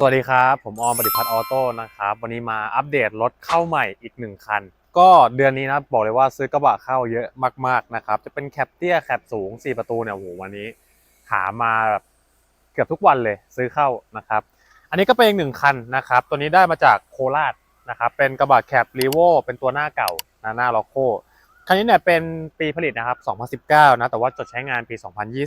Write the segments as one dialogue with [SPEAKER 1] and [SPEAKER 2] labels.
[SPEAKER 1] สวัสดีครับ ผมออมปฏิพัฒน์ออโต้นะครับ วันนี้มาอัปเดตรถเข้าใหม่อีกหนึ่งคัน ก็เดือนนี้นะบอกเลยว่าซื้อกระบะเข้าเยอะมากๆนะครับ จะเป็นแคปเตี้ยแคปสูง 4 ประตูเนี่ยโอ้โหวันนี้ หามาแบบเกือบทุกวันเลยซื้อเข้านะครับ อันนี้ก็เป็นอีกหนึ่งคันนะครับ ตัวนี้ได้มาจากโคราชนะครับเป็นกระบะแคปรีโวเป็นตัวหน้าเก่านะหน้าล็อกโคคันนี้เนี่ยเป็นปีผลิตนะครับ 2019 นะแต่ว่าจดใช้งานปี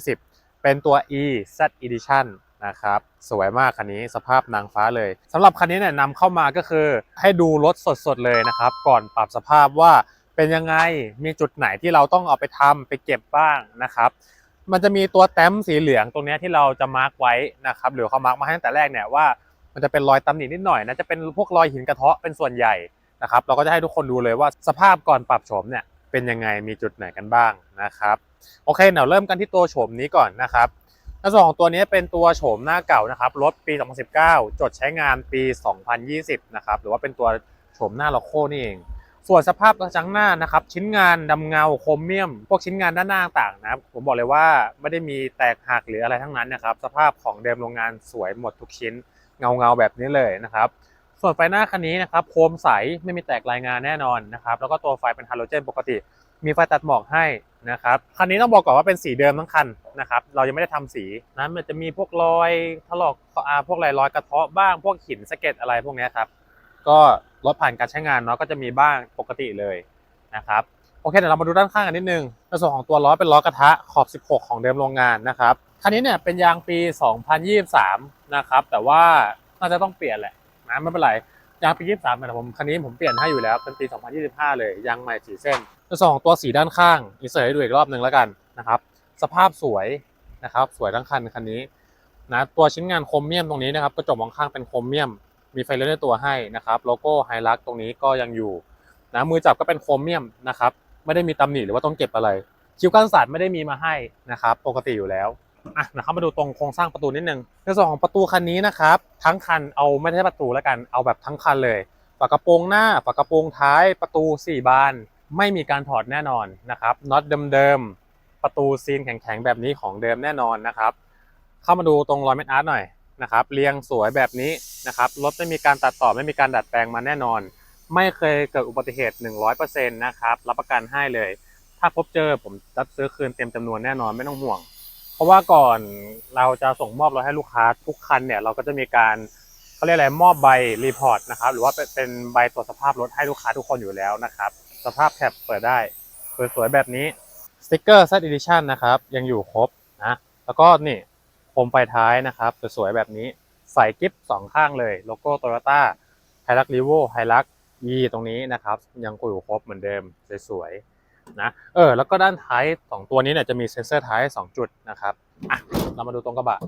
[SPEAKER 1] 2020 เป็นตัว E Z Edition นะครับสวยมากคันนี้สภาพนางฟ้าเลยสำหรับคันนี้เนี่ยนำเข้ามาก็คือให้ดูรถสดๆเลยนะครับ ก่อนปรับสภาพว่าเป็นยังไงมีจุดไหนที่เราต้องเอาไปทำไปเก็บบ้างนะครับ มันจะมีตัวแต้มสีเหลืองตรงนี้ที่เราจะมาร์กไว้นะครับหรือเขามาร์กมาให้ตั้งแต่แรกเนี่ยว่ามันจะเป็นรอยตำหนินิดหน่อยนะจะเป็นพวกรอยหินกระเทาะเป็นส่วนใหญ่นะครับเราก็จะให้ทุกคนดูเลยว่าสภาพก่อนปรับโฉมเนี่ยเป็นยังไงมีจุดไหนกันบ้างนะครับโอเคเดี๋ยวเริ่มกันที่ตัวโฉมนี้ก่อนนะครับ ในส่วนของตัวนี้เป็นตัวโฉมหน้าเก่านะครับรถปี 2019 จดใช้งานปี 2020 นะครับหรือว่าเป็นตัวโฉมหน้าล็อกโคนี่เอง ส่วนสภาพกระจังหน้านะครับชิ้นงานดำเงาโครเมียม พวกชิ้นงานด้านหน้าต่างนะครับผมบอกเลยว่าไม่ได้มีแตกหักหรืออะไรทั้งนั้นนะครับสภาพของเดิมโรงงานสวยหมดทุกชิ้นเงาเงาแบบนี้เลยนะครับส่วนไฟหน้าคันนี้นะครับโคมใสไม่มีแตกรายงานแน่นอนนะครับแล้วก็ตัวไฟเป็นฮาโลเจนปกติ มีไฟตัดหมอกให้นะครับคันนี้ต้องบอกก่อนว่าเป็นสีเดิมทั้งคันนะครับเรายังไม่ได้ทำสีนะมันจะมีพวกรอยถลอกอาพวกรอยรอยกระเทาะบ้างพวกหินสะเก็ดอะไรพวกนี้ครับก็รถผ่านการใช้งานเนาะก็จะมีบ้างปกติเลยนะครับโอเคเดี๋ยวเรามาดูด้านข้างกันนิดนึงในส่วนของตัวล้อเป็นล้อกระทะขอบ 16 ของเดิมโรงงานนะครับคันนี้เนี่ยเป็นยางปี 2023 นะครับแต่ว่าน่าจะต้องเปลี่ยนแหละนะไม่เป็นไรยางปี 23แต่ผมคันนี้ผมเปลี่ยนให้อยู่แล้วเป็นปี 2025 เลยยางใหม่สีเส้น ในส่วนของตัวสีด้านข้างอินเสิร์ตให้ดูอีกรอบหนึ่งแล้วกันนะครับ สภาพสวยนะครับ สวยทั้งคันคันนี้นะตัวชิ้นงานโครเมียมตรงนี้นะครับกระจกมองข้างเป็นโครเมียม มีไฟเลี้ยวในตัวให้นะครับโลโก้ไฮลักตรงนี้ก็ยังอยู่นะมือจับก็เป็นโครเมียมนะครับไม่ได้มีตำหนิหรือว่าต้องเก็บอะไร คิ้วกันสาดไม่ได้มีมาให้นะครับ ปกติอยู่แล้วอะนะครับมาดูตรงโครงสร้างประตูนิดนึงในส่วนของประตูคันนี้นะครับ ทั้งคันเอาไม่ใช่ประตูแล้วกันเอาแบบทั้งคันเลยฝากระโปรงหน้าฝากระโปรงท้ายประตู 4 บาน ไม่มีการถอดแน่นอนนะครับน็อตเดิมๆประตูซีนแข็งๆแบบนี้ของเดิมแน่นอนนะครับ เข้ามาดูตรงรอยเม็ดอาร์ตหน่อยนะครับเรียงสวยแบบนี้นะครับรถไม่มีการตัดต่อไม่มีการดัดแปลงมาแน่นอน ไม่เคยเกิดอุบัติเหตุ 100%นะครับรับประกันให้เลย ถ้าพบเจอผมรับซื้อคืนเต็มจำนวนแน่นอนไม่ต้องห่วง เพราะว่าก่อนเราจะส่งมอบรถให้ลูกค้าทุกคันเนี่ยเราก็จะมีการเขาเรียกอะไรมอบใบรีพอร์ตนะครับหรือว่าเป็นใบตรวจสภาพรถให้ลูกค้าทุกคนอยู่แล้วนะครับ สภาพแคปเปิดได้ สวยๆ แบบนี้สติกเกอร์ Z Edition นะครับ ยังอยู่ครบนะ แล้วก็นี่โคมไฟท้ายนะครับ สวยๆ แบบนี้ ใส่กิฟต์สองข้างเลย โลโก้โตโยต้าไฮรักรีโวไฮรัก E ตรงนี้นะครับ ยังอยู่ครบเหมือนเดิม สวยๆ นะ เออ แล้วก็ด้านท้ายสองตัวนี้เนี่ยจะมีเซ็นเซอร์ท้ายสองจุดนะครับอะเรามาดูตรงกระบะ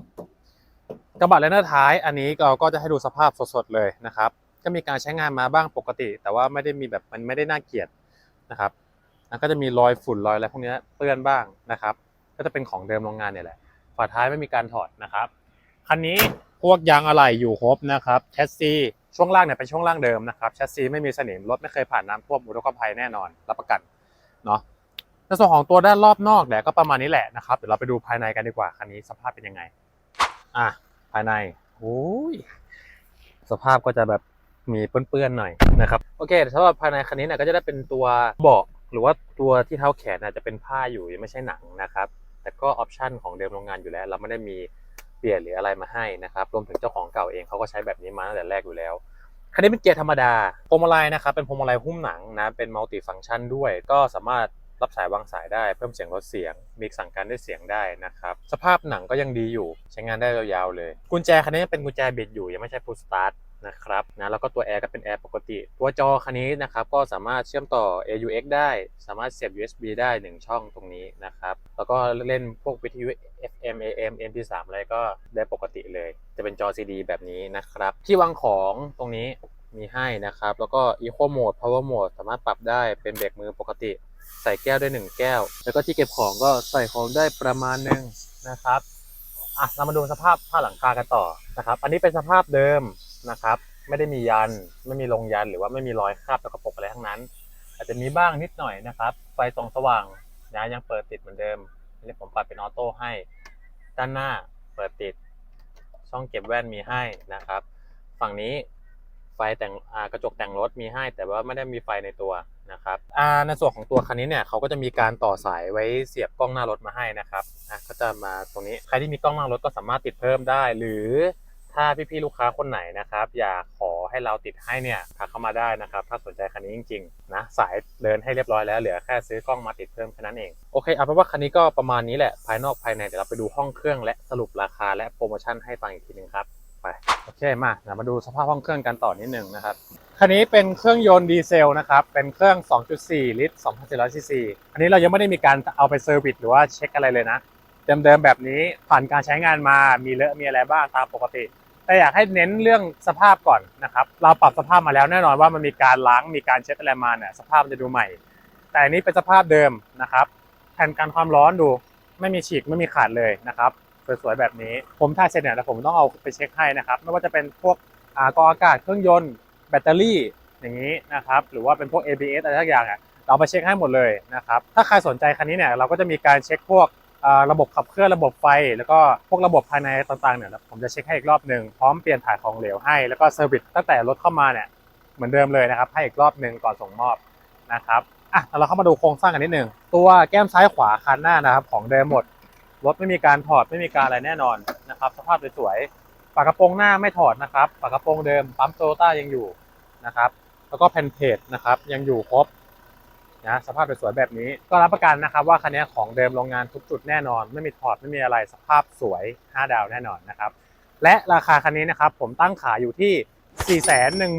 [SPEAKER 1] กระบะเลนเนอร์ท้าย อันนี้เราก็จะให้ดูสภาพสดๆ เลยนะครับ ก็มีการใช้งานมาบ้างปกติ แต่ว่าไม่ได้มีแบบมันไม่ได้น่าเกลียด นะครับแล้วก็จะมีรอยฝุ่นรอยอะไรพวกนี้เปื้อนบ้างนะครับ ก็จะเป็นของเดิมโรงงานเนี่ยแหละฝาท้ายไม่มีการถอดนะครับคันนี้พวกยางอะไหล่อยู่ครบนะครับแชสซีช่วงล่างเนี่ยเป็นช่วงล่างเดิมนะครับแชสซีไม่มีสนิมรถไม่เคยผ่านน้ำท่วมอุทกภัยแน่นอนรับประกันเนาะในส่วนของตัวด้านรอบนอกเนี่ยก็ประมาณนี้แหละนะครับเดี๋ยวเราไปดูภายในกันดีกว่าคันนี้สภาพเป็นยังไงอะภายในโอ้ยสภาพก็จะแบบ มีเปื้อนๆหน่อยนะครับโอเคสำหรับภายในคันนี้เนี่ยก็จะได้เป็นตัวเบาะหรือว่าตัวที่เท้าแขนน่ะจะเป็นผ้าอยู่ยังไม่ใช่หนังนะครับแต่ก็ออปชันของเดิมโรงงานอยู่แล้ว เราไม่ได้มีเปลี่ยนหรืออะไรมาให้นะครับรวมถึงเจ้าของเก่าเองเขาก็ใช้แบบนี้มาตั้งแต่แรกอยู่แล้วคันนี้เป็นเกียร์ธรรมดาพวงมาลัยนะครับเป็นพวงมาลัยหุ้มหนังนะเป็นมัลติฟังก์ชันด้วย ก็สามารถรับสายวางสายได้เพิ่มเสียงลดเสียง มีสั่งการด้วยเสียงได้นะครับสภาพหนังก็ยังดีอยู่ใช้งานได้ยาวๆเลย กุญแจคันนี้เป็นกุญแจบิดอยู่ยังไม่ใช่ push start นะครับนะแล้วก็ตัวแอร์ก็เป็นแอร์ปกติ ตัวจอคันนี้นะครับก็สามารถเชื่อมต่อ AUX ได้ สามารถเสียบ USB ได้ 1 ช่องตรงนี้นะครับแล้วก็เล่นพวกวิทยุ FM AM MP3 อะไรก็ได้ปกติเลย จะเป็นจอ CD แบบนี้นะครับ ที่วางของตรงนี้มีให้นะครับ แล้วก็ Eco Mode Power Mode สามารถปรับได้เป็นเบรกมือปกติ ใส่แก้วได้ 1 แก้ว แล้วก็ที่เก็บของก็ใส่ของได้ประมาณหนึงนะครับอะเรามาดูสภาพผ้าหลังคากันต่อนะครับ อันนี้เป็นสภาพเดิม นะครับ ไม่ได้มียันไม่มีลงยันหรือว่าไม่มีรอยคราบตะกปกอะไรทั้งนั้น อาจจะมีบ้างนิดหน่อยนะครับ ไฟส่องสว่างนะยังเปิดติดเหมือนเดิมอันนี้ผมปรับเป็นออโต้ให้ ด้านหน้าเปิดติด ช่องเก็บแว่นมีให้นะครับ ฝั่งนี้ไฟแต่งกระจกแต่งรถมีให้ แต่ว่าไม่ได้มีไฟในตัวนะครับอ่าในส่วนของตัวคันนี้เนี่ยเขาก็จะมีการต่อสายไว้เสียบกล้องหน้ารถมาให้นะครับอะก็จะมาตรงนี้ใครที่มีกล้องหน้ารถก็สามารถติดเพิ่มได้ หรือ ถ้าพี่ๆลูกค้าคนไหนนะครับ อยากขอให้เราติดให้เนี่ยทักเข้ามาได้นะครับ ถ้าสนใจคันนี้จริงๆนะสายเดินให้เรียบร้อยแล้วเหลือแค่ซื้อกล้องมาติดเพิ่มแค่นั้นเองโอเคเอาเป็นว่าคันนี้ก็ประมาณนี้แหละภายนอกภายในเดี๋ยวเราไปดูห้องเครื่องและสรุปราคาและโปรโมชั่นให้ฟังอีกทีหนึงครับไปโอเคมาเดี๋ยวมาดูสภาพห้องเครื่องกันต่อนิดหนึ่งนะครับคันนี้เป็นเครื่องยนต์ดีเซลนะครับ เป็นเครื่อง 2.4 ลิตร2,700ซีซีอันนี้เรายังไม่ได้มีการเอาไปเซอร์วิสหรือว่าเช็คอะไรเลยนะ เดิมๆแบบนี้ผ่านการใช้งานมามีเลอะมีอะไรบ้างตามปกติ แต่อยากให้เน้นเรื่องสภาพก่อนนะครับเราปรับสภาพมาแล้วแน่นอนว่ามันมีการล้างมีการเช็ดอะไรมาเนี่ยสภาพมันจะดูใหม่ แต่อันนี้เป็นสภาพเดิมนะครับแผ่นกันความร้อนดูไม่มีฉีกไม่มีขาดเลยนะครับสวยๆแบบนี้ผมถ่ายเสร็จเนี่ยแล้วผมต้องเอาไปเช็คให้นะครับไม่ว่าจะเป็นพวกอ่ากองอากาศเครื่องยนต์ แบตเตอรี่อย่างนี้นะครับหรือว่าเป็นพวก ABS อะไรทุกอย่างอะเราไปเช็คให้หมดเลยนะครับถ้าใครสนใจคันนี้เนี่ยเราก็จะมีการเช็คพวก ระบบขับเคลื่อนระบบไฟ แล้วก็พวกระบบภายในต่างๆเนี่ยผมจะเช็คให้อีกรอบหนึ่งพร้อมเปลี่ยนถ่ายของเหลวให้แล้วก็เซอร์วิสตั้งแต่รถเข้ามาเนี่ยเหมือนเดิมเลยนะครับให้อีกรอบหนึ่งก่อนส่งมอบนะครับอะเราเข้ามาดูโครงสร้างกันนิดหนึ่งตัวแก้มซ้ายขวาคันหน้านะครับของเดิมหมดรถไม่มีการถอดไม่มีการอะไรแน่นอนนะครับสภาพสวยๆฝากระโปรงหน้าไม่ถอดนะครับฝากระโปรงเดิมปั๊มโตต้ายังอยู่นะครับแล้วก็แผ่นเพจนะครับยังอยู่ครบ นะสภาพสวยๆแบบนี้ ก็รับประกันนะครับว่าคันนี้ของเดิมโรงงานทุกจุดแน่นอน ไม่มีถอดไม่มีอะไรสภาพสวย 5 ดาวแน่นอนนะครับและราคาคันนี้นะครับผมตั้งขายอยู่ที่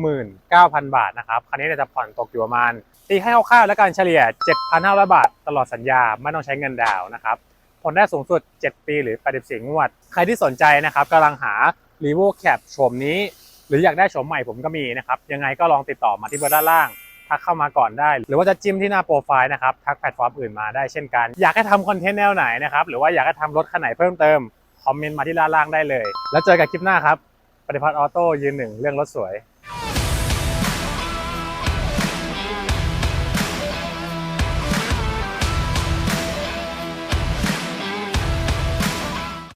[SPEAKER 1] 419,000 บาทนะครับคันนี้จะผ่อนตกอยู่ประมาณตีให้คร่าวๆแล้วกันเฉลี่ย 7,500 บาท ตลอดสัญญาไม่ต้องใช้เงินดาวนะครับผลได้สูงสุด 7 ปีหรือ 84 งวด ใครที่สนใจนะครับกำลังหา r e v o Cap โฉมนี้ หรืออยากได้โฉมใหม่ผมก็มีนะครับยังไงก็ลองติดต่อมาที่เบอร์ด้านล่าง ทักเข้ามาก่อนได้ หรือว่าจะจิ้มที่หน้าโปรไฟล์นะครับทักแพลตฟอร์มอื่นมาได้เช่นกัน อยากให้ทำคอนเทนต์แนวไหนนะครับหรือว่าอยากให้ทำรถคันไหนเพิ่มเติมคอมเมนต์มาที่ด้านล่างได้เลย แล้วเจอกันคลิปหน้าครับปฏิพัฒน์ออโต้ยืนหนึ่งเรื่องรถสวย